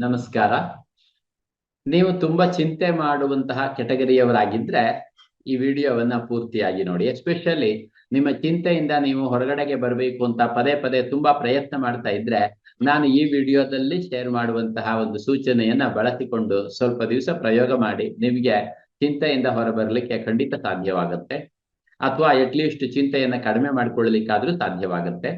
ನಮಸ್ಕಾರ. ನೀವು ತುಂಬಾ ಚಿಂತೆ ಮಾಡುವಂತಹ ಕೆಟಗರಿಯವರಾಗಿದ್ರೆ ಈ ವಿಡಿಯೋವನ್ನ ಪೂರ್ತಿಯಾಗಿ ನೋಡಿ. ಎಸ್ಪೆಷಲಿ ನಿಮ್ಮ ಚಿಂತೆಯಿಂದ ನೀವು ಹೊರಗಡೆಗೆ ಬರಬೇಕು ಅಂತ ಪದೇ ಪದೇ ತುಂಬಾ ಪ್ರಯತ್ನ ಮಾಡ್ತಾ ಇದ್ರೆ ನಾನು ಈ ವಿಡಿಯೋದಲ್ಲಿ ಶೇರ್ ಮಾಡುವಂತಹ ಒಂದು ಸೂಚನೆಯನ್ನ ಬಳಸಿಕೊಂಡು ಸ್ವಲ್ಪ ದಿವಸ ಪ್ರಯೋಗ ಮಾಡಿ ನಿಮಗೆ ಚಿಂತೆಯಿಂದ ಹೊರಬರಲಿಕ್ಕೆ ಖಂಡಿತ ಸಾಧ್ಯವಾಗುತ್ತೆ. ಅಥವಾ ಅಟ್ಲೀಸ್ಟ್ ಚಿಂತೆಯನ್ನ ಕಡಿಮೆ ಮಾಡ್ಕೊಳ್ಳಲಿಕ್ಕಾದ್ರೂ ಸಾಧ್ಯವಾಗುತ್ತೆ.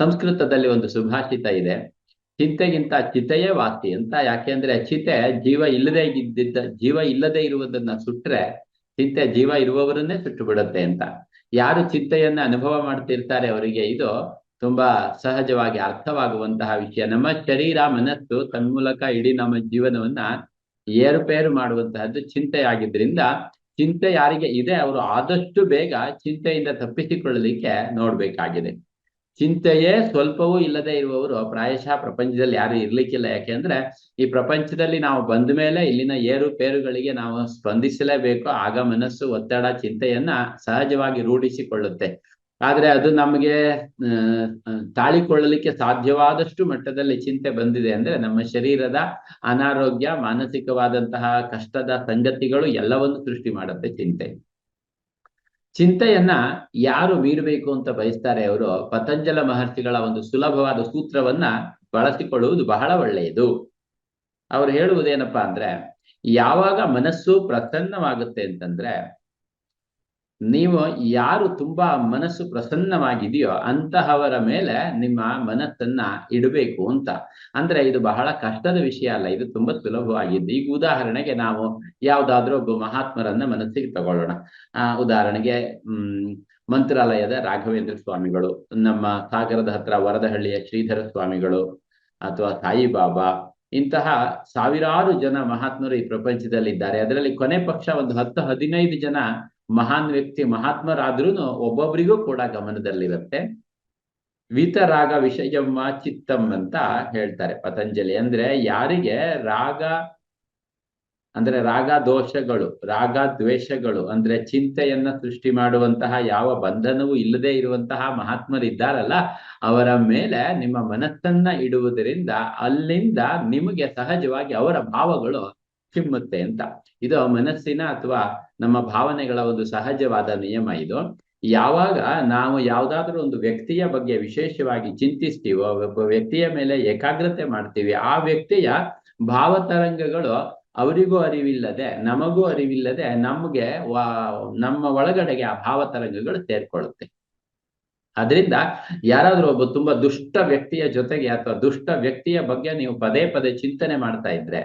ಸಂಸ್ಕೃತದಲ್ಲಿ ಒಂದು ಸುಭಾಷಿತ ಇದೆ. ಚಿಂತೆಗಿಂತ ಚಿತೆಯೇ ವಾಸಿ ಅಂತ. ಯಾಕೆಂದ್ರೆ ಚಿತೆ ಜೀವ ಇಲ್ಲದೆ ಇದ್ದಿದ್ದ, ಜೀವ ಇಲ್ಲದೆ ಇರುವುದನ್ನ ಸುಟ್ರೆ ಚಿಂತೆ ಜೀವ ಇರುವವರನ್ನೇ ಸುಟ್ಟು ಬಿಡುತ್ತೆ ಅಂತ. ಯಾರು ಚಿಂತೆಯನ್ನ ಅನುಭವ ಮಾಡ್ತಿರ್ತಾರೆ ಅವರಿಗೆ ಇದು ತುಂಬಾ ಸಹಜವಾಗಿ ಅರ್ಥವಾಗುವಂತಹ ವಿಷಯ. ನಮ್ಮ ಶರೀರ, ಮನಸ್ಸು ತನ್ಮೂಲಕ ಇಡೀ ನಮ್ಮ ಜೀವನವನ್ನ ಏರುಪೇರು ಮಾಡುವಂತಹದ್ದು ಚಿಂತೆ ಆಗಿದ್ರಿಂದ ಚಿಂತೆ ಯಾರಿಗೆ ಇದೆ, ಅವರು ಆದಷ್ಟು ಬೇಗ ಚಿಂತೆಯಿಂದ ತಪ್ಪಿಸಿಕೊಳ್ಳಲಿಕ್ಕೆ ನೋಡ್ಬೇಕಾಗಿದೆ. ಚಿಂತೆಯೇ ಸ್ವಲ್ಪವೂ ಇಲ್ಲದೆ ಇರುವವರು ಪ್ರಾಯಶಃ ಪ್ರಪಂಚದಲ್ಲಿ ಯಾರು ಇರ್ಲಿಕ್ಕಿಲ್ಲ. ಯಾಕೆಂದ್ರೆ ಈ ಪ್ರಪಂಚದಲ್ಲಿ ನಾವು ಬಂದ ಮೇಲೆ ಇಲ್ಲಿನ ಏರುಪೇರುಗಳಿಗೆ ನಾವು ಸ್ಪಂದಿಸಲೇಬೇಕು. ಆಗ ಮನಸ್ಸು, ಒತ್ತಡ, ಚಿಂತೆಯನ್ನ ಸಹಜವಾಗಿ ರೂಢಿಸಿಕೊಳ್ಳುತ್ತೆ. ಆದ್ರೆ ಅದು ನಮಗೆ ತಾಳಿಕೊಳ್ಳಲಿಕ್ಕೆ ಸಾಧ್ಯವಾದಷ್ಟು ಮಟ್ಟದಲ್ಲಿ ಚಿಂತೆ ಬಂದಿದೆ ಅಂದ್ರೆ ನಮ್ಮ ಶರೀರದ ಅನಾರೋಗ್ಯ, ಮಾನಸಿಕವಾದಂತಹ ಕಷ್ಟದ ಸಂಗತಿಗಳು ಎಲ್ಲವನ್ನು ಸೃಷ್ಟಿ ಮಾಡುತ್ತೆ ಚಿಂತೆ. ಚಿಂತೆಯನ್ನ ಯಾರು ಮೀರಬೇಕು ಅಂತ ಬಯಸ್ತಾರೆ ಅವರು, ಪತಂಜಲ ಮಹರ್ಷಿಗಳ ಒಂದು ಸುಲಭವಾದ ಸೂತ್ರವನ್ನ ಬಳಸಿಕೊಳ್ಳುವುದು ಬಹಳ ಒಳ್ಳೆಯದು. ಅವ್ರು ಹೇಳುವುದೇನಪ್ಪಾ ಅಂದ್ರೆ, ಯಾವಾಗ ಮನಸ್ಸು ಪ್ರಸನ್ನವಾಗುತ್ತೆ ಅಂತಂದ್ರೆ ನೀವು ಯಾರು ತುಂಬಾ ಮನಸ್ಸು ಪ್ರಸನ್ನವಾಗಿದೆಯೋ ಅಂತಹವರ ಮೇಲೆ ನಿಮ್ಮ ಮನಸ್ಸನ್ನ ಇಡಬೇಕು ಅಂತ. ಅಂದ್ರೆ ಇದು ಬಹಳ ಕಷ್ಟದ ವಿಷಯ ಅಲ್ಲ, ಇದು ತುಂಬಾ ಸುಲಭವಾಗಿದ್ದು. ಈಗ ಉದಾಹರಣೆಗೆ ನಾವು ಯಾವ್ದಾದ್ರೂ ಒಬ್ಬ ಮಹಾತ್ಮರನ್ನ ಮನಸ್ಸಿಗೆ ತಗೊಳ್ಳೋಣ. ಆ, ಉದಾಹರಣೆಗೆ, ಹ್ಮ್, ಮಂತ್ರಾಲಯದ ರಾಘವೇಂದ್ರ ಸ್ವಾಮಿಗಳು, ನಮ್ಮ ಸಾಗರದ ಹತ್ರ ವರದಹಳ್ಳಿಯ ಶ್ರೀಧರ ಸ್ವಾಮಿಗಳು ಅಥವಾ ಸಾಯಿಬಾಬಾ ಇಂತಹ ಸಾವಿರಾರು ಜನ ಮಹಾತ್ಮರು ಈ ಪ್ರಪಂಚದಲ್ಲಿ ಇದ್ದಾರೆ ಅದರಲ್ಲಿ ಕೊನೆ ಪಕ್ಷ ಒಂದು ಹತ್ತು ಹದಿನೈದು ಜನ ಮಹಾನ್ ವ್ಯಕ್ತಿ ಮಹಾತ್ಮರಾದ್ರೂ ಒಬ್ಬೊಬ್ಬರಿಗೂ ಕೂಡ ಗಮನದಲ್ಲಿರುತ್ತೆ. ವಿತರಾಗ ವಿಷಯಮ್ಮ ಚಿತ್ತಂ ಅಂತ ಹೇಳ್ತಾರೆ ಪತಂಜಲಿ. ಅಂದ್ರೆ ಯಾರಿಗೆ? ರಾಗ, ಅಂದ್ರೆ ರಾಗ ದೋಷಗಳು, ರಾಗ ದ್ವೇಷಗಳು, ಅಂದ್ರೆ ಚಿಂತೆಯನ್ನ ಸೃಷ್ಟಿ ಮಾಡುವಂತಹ ಯಾವ ಬಂಧನವೂ ಇಲ್ಲದೆ ಇರುವಂತಹ ಮಹಾತ್ಮರಿದ್ದಾರಲ್ಲ ಅವರ ಮೇಲೆ ನಿಮ್ಮ ಮನಸ್ಸನ್ನ ಇಡುವುದರಿಂದ ಅಲ್ಲಿಂದ ನಿಮಗೆ ಸಹಜವಾಗಿ ಅವರ ಭಾವಗಳು ಚಿಮ್ಮುತ್ತೆ ಅಂತ ಇದು ಮನಸ್ಸಿನ ಅಥವಾ ನಮ್ಮ ಭಾವನೆಗಳ ಒಂದು ಸಹಜವಾದ ನಿಯಮ ಇದು. ಯಾವಾಗ ನಾವು ಯಾವ್ದಾದ್ರೂ ಒಂದು ವ್ಯಕ್ತಿಯ ಬಗ್ಗೆ ವಿಶೇಷವಾಗಿ ಚಿಂತಿಸ್ತೀವೋ, ಒಬ್ಬ ವ್ಯಕ್ತಿಯ ಮೇಲೆ ಏಕಾಗ್ರತೆ ಮಾಡ್ತೀವಿ, ಆ ವ್ಯಕ್ತಿಯ ಭಾವತರಂಗಗಳು ಅವರಿಗೂ ಅರಿವಿಲ್ಲದೆ, ನಮಗೂ ಅರಿವಿಲ್ಲದೆ ನಮ್ಗೆ ನಮ್ಮ ಒಳಗಡೆಗೆ ಆ ಭಾವತರಂಗಗಳು ಸೇರ್ಕೊಳ್ಳುತ್ತೆ. ಅದರಿಂದ ಯಾರಾದ್ರೂ ಒಬ್ಬ ತುಂಬಾ ದುಷ್ಟ ವ್ಯಕ್ತಿಯ ಜೊತೆಗೆ ಅಥವಾ ದುಷ್ಟ ವ್ಯಕ್ತಿಯ ಬಗ್ಗೆ ನೀವು ಪದೇ ಪದೇ ಚಿಂತನೆ ಮಾಡ್ತಾ ಇದ್ರೆ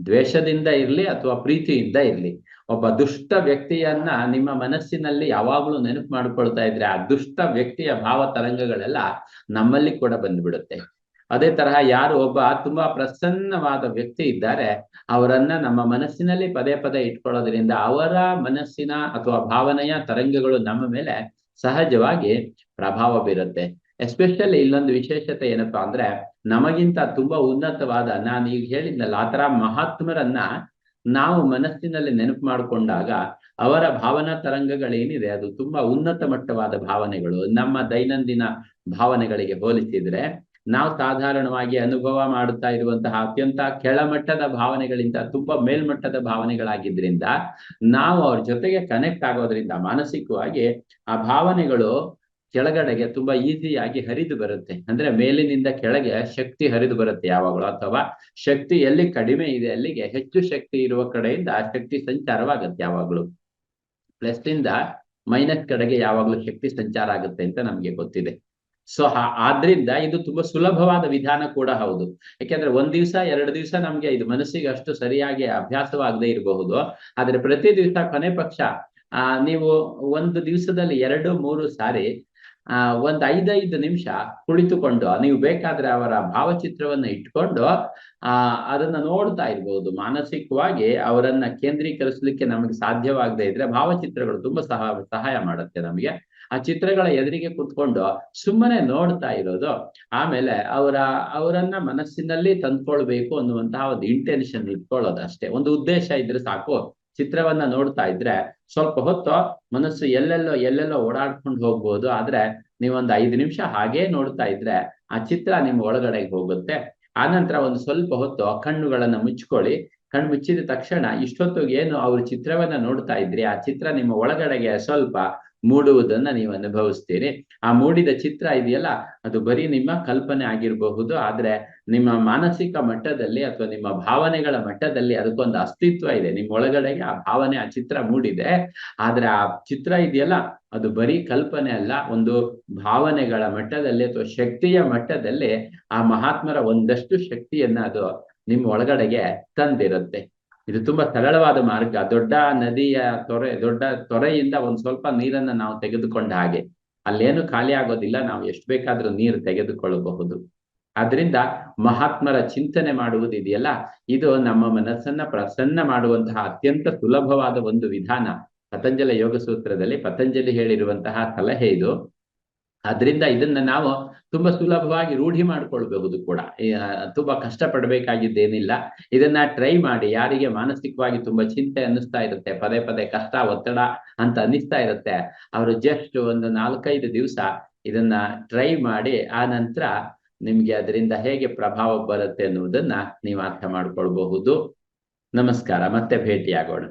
ದ್ವೇಷದಿಂದ ಇರ್ಲಿ ಅಥವಾ ಪ್ರೀತಿಯಿಂದ ಇರ್ಲಿ, ಒಬ್ಬ ದುಷ್ಟ ವ್ಯಕ್ತಿಯನ್ನ ನಿಮ್ಮ ಮನಸ್ಸಿನಲ್ಲಿ ಯಾವಾಗಲೂ ನೆನಪು ಮಾಡಿಕೊಳ್ತಾ ಇದ್ರೆ ಆ ದುಷ್ಟ ವ್ಯಕ್ತಿಯ ಭಾವ ತರಂಗಗಳೆಲ್ಲ ನಮ್ಮಲ್ಲಿ ಕೂಡ ಬಂದ್ಬಿಡುತ್ತೆ. ಅದೇ ತರಹ ಯಾರು ಒಬ್ಬ ತುಂಬಾ ಪ್ರಸನ್ನವಾದ ವ್ಯಕ್ತಿ ಇದ್ದಾರೆ, ಅವರನ್ನ ನಮ್ಮ ಮನಸ್ಸಿನಲ್ಲಿ ಪದೇ ಪದೇ ಇಟ್ಕೊಳ್ಳೋದ್ರಿಂದ ಅವರ ಮನಸ್ಸಿನ ಅಥವಾ ಭಾವನೆಯ ತರಂಗಗಳು ನಮ್ಮ ಮೇಲೆ ಸಹಜವಾಗಿ ಪ್ರಭಾವ ಬೀರುತ್ತೆ. ಎಸ್ಪೆಷಲಿ ಇಲ್ಲೊಂದು ವಿಶೇಷತೆ ಏನಪ್ಪಾ ಅಂದ್ರೆ ನಮಗಿಂತ ತುಂಬಾ ಉನ್ನತವಾದ ನಾನು ಈಗ ಹೇಳಿದ್ನಲ್ಲ ಆತರ ಮಹಾತ್ಮರನ್ನ ನಾವು ಮನಸ್ಸಿನಲ್ಲಿ ನೆನಪು ಮಾಡಿಕೊಂಡಾಗ ಅವರ ಭಾವನಾ ತರಂಗಗಳೇನಿದೆ, ಅದು ತುಂಬಾ ಉನ್ನತ ಮಟ್ಟವಾದ ಭಾವನೆಗಳು. ನಮ್ಮ ದೈನಂದಿನ ಭಾವನೆಗಳಿಗೆ ಹೋಲಿಸಿದ್ರೆ ನಾವು ಸಾಧಾರಣವಾಗಿ ಅನುಭವ ಮಾಡುತ್ತಾ ಇರುವಂತಹ ಅತ್ಯಂತ ಕೆಳಮಟ್ಟದ ಭಾವನೆಗಳಿಂದ, ತುಂಬಾ ಮೇಲ್ಮಟ್ಟದ ಭಾವನೆಗಳಾಗಿದ್ರಿಂದ ನಾವು ಅವ್ರ ಜೊತೆಗೆ ಕನೆಕ್ಟ್ ಆಗೋದ್ರಿಂದ ಮಾನಸಿಕವಾಗಿ ಆ ಭಾವನೆಗಳು ಕೆಳಗಡೆಗೆ ತುಂಬಾ ಈಸಿಯಾಗಿ ಹರಿದು ಬರುತ್ತೆ. ಅಂದ್ರೆ ಮೇಲಿನಿಂದ ಕೆಳಗೆ ಶಕ್ತಿ ಹರಿದು ಬರುತ್ತೆ ಯಾವಾಗಲೂ. ಅಥವಾ ಶಕ್ತಿ ಎಲ್ಲಿ ಕಡಿಮೆ ಇದೆ, ಅಲ್ಲಿಗೆ ಹೆಚ್ಚು ಶಕ್ತಿ ಇರುವ ಕಡೆಯಿಂದ ಶಕ್ತಿ ಸಂಚಾರವಾಗುತ್ತೆ ಯಾವಾಗಲೂ. ಪ್ಲಸ್ ಇಂದ ಮೈನಸ್ ಕಡೆಗೆ ಯಾವಾಗಲೂ ಶಕ್ತಿ ಸಂಚಾರ ಆಗುತ್ತೆ ಅಂತ ನಮ್ಗೆ ಗೊತ್ತಿದೆ. ಸೊ ಆದ್ರಿಂದ ಇದು ತುಂಬಾ ಸುಲಭವಾದ ವಿಧಾನ ಕೂಡ ಹೌದು. ಯಾಕೆಂದ್ರೆ ಒಂದ್ ದಿವಸ, ಎರಡು ದಿವಸ ನಮ್ಗೆ ಇದು ಮನಸ್ಸಿಗೆ ಅಷ್ಟು ಸರಿಯಾಗಿ ಅಭ್ಯಾಸವಾಗದೇ ಇರಬಹುದು. ಆದ್ರೆ ಪ್ರತಿ ದಿವಸ ಕೊನೆ ಪಕ್ಷ, ಆ, ನೀವು ಒಂದು ದಿವಸದಲ್ಲಿ ಎರಡು, ಮೂರು ಸಾರಿ ಆ, ಒಂದ್ ಐದೈದು ನಿಮಿಷ ಕುಳಿತುಕೊಂಡು, ನೀವು ಬೇಕಾದ್ರೆ ಅವರ ಭಾವಚಿತ್ರವನ್ನ ಇಟ್ಕೊಂಡು, ಆ, ಅದನ್ನ ನೋಡ್ತಾ ಇರ್ಬೋದು. ಮಾನಸಿಕವಾಗಿ ಅವರನ್ನ ಕೇಂದ್ರೀಕರಿಸಲಿಕ್ಕೆ ನಮಗೆ ಸಾಧ್ಯವಾಗದೇ ಇದ್ರೆ ಭಾವಚಿತ್ರಗಳು ತುಂಬಾ ಸಹ, ಸಹಾಯ ಮಾಡುತ್ತೆ ನಮಗೆ. ಆ ಚಿತ್ರಗಳ ಎದುರಿಗೆ ಕುತ್ಕೊಂಡು ಸುಮ್ಮನೆ ನೋಡ್ತಾ ಇರೋದು, ಆಮೇಲೆ ಅವರ, ಅವರನ್ನ ಮನಸ್ಸಿನಲ್ಲಿ ತಂದ್ಕೊಳ್ಬೇಕು ಅನ್ನುವಂತಹ ಒಂದು ಇಂಟೆನ್ಷನ್ ಇಟ್ಕೊಳ್ಳೋದು ಅಷ್ಟೇ. ಒಂದು ಉದ್ದೇಶ ಇದ್ರೆ ಸಾಕು. ಚಿತ್ರವನ್ನ ನೋಡ್ತಾ ಇದ್ರೆ ಸ್ವಲ್ಪ ಹೊತ್ತು ಮನಸ್ಸು ಎಲ್ಲೆಲ್ಲೋ ಎಲ್ಲೆಲ್ಲೋ ಓಡಾಡ್ಕೊಂಡು ಹೋಗ್ಬೋದು. ಆದ್ರೆ ನೀವೊಂದು ಐದು ನಿಮಿಷ ಹಾಗೇ ನೋಡ್ತಾ ಇದ್ರೆ ಆ ಚಿತ್ರ ನಿಮ್ಮ ಒಳಗಡೆಗೆ ಹೋಗುತ್ತೆ. ಆನಂತರ ಒಂದು ಸ್ವಲ್ಪ ಹೊತ್ತು ಕಣ್ಣುಗಳನ್ನ ಮುಚ್ಕೊಳ್ಳಿ. ಕಣ್ಣು ಮುಚ್ಚಿದ ತಕ್ಷಣ ಇಷ್ಟೊತ್ತಿಗೆ ಏನು ಅವ್ರ ಚಿತ್ರವನ್ನ ನೋಡ್ತಾ ಇದ್ರಿ? ಆ ಚಿತ್ರ ನಿಮ್ಮ ಒಳಗಡೆಗೆ ಸ್ವಲ್ಪ ಮೂಡುವುದನ್ನ ನೀವು ಅನುಭವಿಸ್ತೀರಿ. ಆ ಮೂಡಿದ ಚಿತ್ರ ಇದೆಯಲ್ಲ, ಅದು ಬರೀ ನಿಮ್ಮ ಕಲ್ಪನೆ ಆಗಿರಬಹುದು, ಆದ್ರೆ ನಿಮ್ಮ ಮಾನಸಿಕ ಮಟ್ಟದಲ್ಲಿ ಅಥವಾ ನಿಮ್ಮ ಭಾವನೆಗಳ ಮಟ್ಟದಲ್ಲಿ ಅದಕ್ಕೊಂದು ಅಸ್ತಿತ್ವ ಇದೆ. ನಿಮ್ಮ ಒಳಗಡೆಗೆ ಆ ಭಾವನೆ, ಆ ಚಿತ್ರ ಮೂಡಿದೆ. ಆದ್ರೆ ಆ ಚಿತ್ರ ಇದೆಯಲ್ಲ, ಅದು ಬರೀ ಕಲ್ಪನೆ ಅಲ್ಲ, ಒಂದು ಭಾವನೆಗಳ ಮಟ್ಟದಲ್ಲಿ ಅಥವಾ ಶಕ್ತಿಯ ಮಟ್ಟದಲ್ಲಿ ಆ ಮಹಾತ್ಮರ ಒಂದಷ್ಟು ಶಕ್ತಿಯನ್ನ ಅದು ನಿಮ್ಮ ಒಳಗಡೆಗೆ ತಂದಿರುತ್ತೆ. ಇದು ತುಂಬಾ ಸರಳವಾದ ಮಾರ್ಗ. ದೊಡ್ಡ ನದಿಯ ತೊರೆ, ದೊಡ್ಡ ತೊರೆಯಿಂದ ಒಂದು ಸ್ವಲ್ಪ ನೀರನ್ನ ನಾವು ತೆಗೆದುಕೊಂಡ ಹಾಗೆ. ಅಲ್ಲೇನು ಖಾಲಿ ಆಗೋದಿಲ್ಲ, ನಾವು ಎಷ್ಟು ಬೇಕಾದ್ರೂ ನೀರು ತೆಗೆದುಕೊಳ್ಳಬಹುದು. ಆದ್ರಿಂದ ಮಹಾತ್ಮರ ಚಿಂತನೆ ಮಾಡುವುದಿದೆಯಲ್ಲ ಇದು ನಮ್ಮ ಮನಸ್ಸನ್ನ ಪ್ರಸನ್ನ ಮಾಡುವಂತಹ ಅತ್ಯಂತ ಸುಲಭವಾದ ಒಂದು ವಿಧಾನ. ಪತಂಜಲ ಯೋಗ ಸೂತ್ರದಲ್ಲಿ ಪತಂಜಲಿ ಹೇಳಿರುವಂತಹ ಸಲಹೆ ಇದು. ಆದ್ರಿಂದ ಇದನ್ನ ನಾವು ತುಂಬಾ ಸುಲಭವಾಗಿ ರೂಢಿ ಮಾಡ್ಕೊಳ್ಬಹುದು ಕೂಡ. ತುಂಬಾ ಕಷ್ಟ ಪಡ್ಬೇಕಾಗಿದ್ದೇನಿಲ್ಲ ಇದನ್ನ ಟ್ರೈ ಮಾಡಿ, ಯಾರಿಗೆ ಮಾನಸಿಕವಾಗಿ ತುಂಬಾ ಚಿಂತೆ ಅನ್ನಿಸ್ತಾ ಇರುತ್ತೆ, ಪದೇ ಪದೇ ಕಷ್ಟ, ಒತ್ತಡ ಅಂತ ಅನ್ನಿಸ್ತಾ ಇರುತ್ತೆ, ಅವರು ಜಸ್ಟ್ ಒಂದು ನಾಲ್ಕೈದು ದಿವಸ ಇದನ್ನ ಟ್ರೈ ಮಾಡಿ, ಆ ನಂತರ ನಿಮ್ಗೆ ಅದರಿಂದ ಹೇಗೆ ಪ್ರಭಾವ ಬರುತ್ತೆ ಅನ್ನುವುದನ್ನ ನೀವು ಅರ್ಥ ಮಾಡ್ಕೊಳ್ಬಹುದು. ನಮಸ್ಕಾರ, ಮತ್ತೆ ಭೇಟಿಯಾಗೋಣ.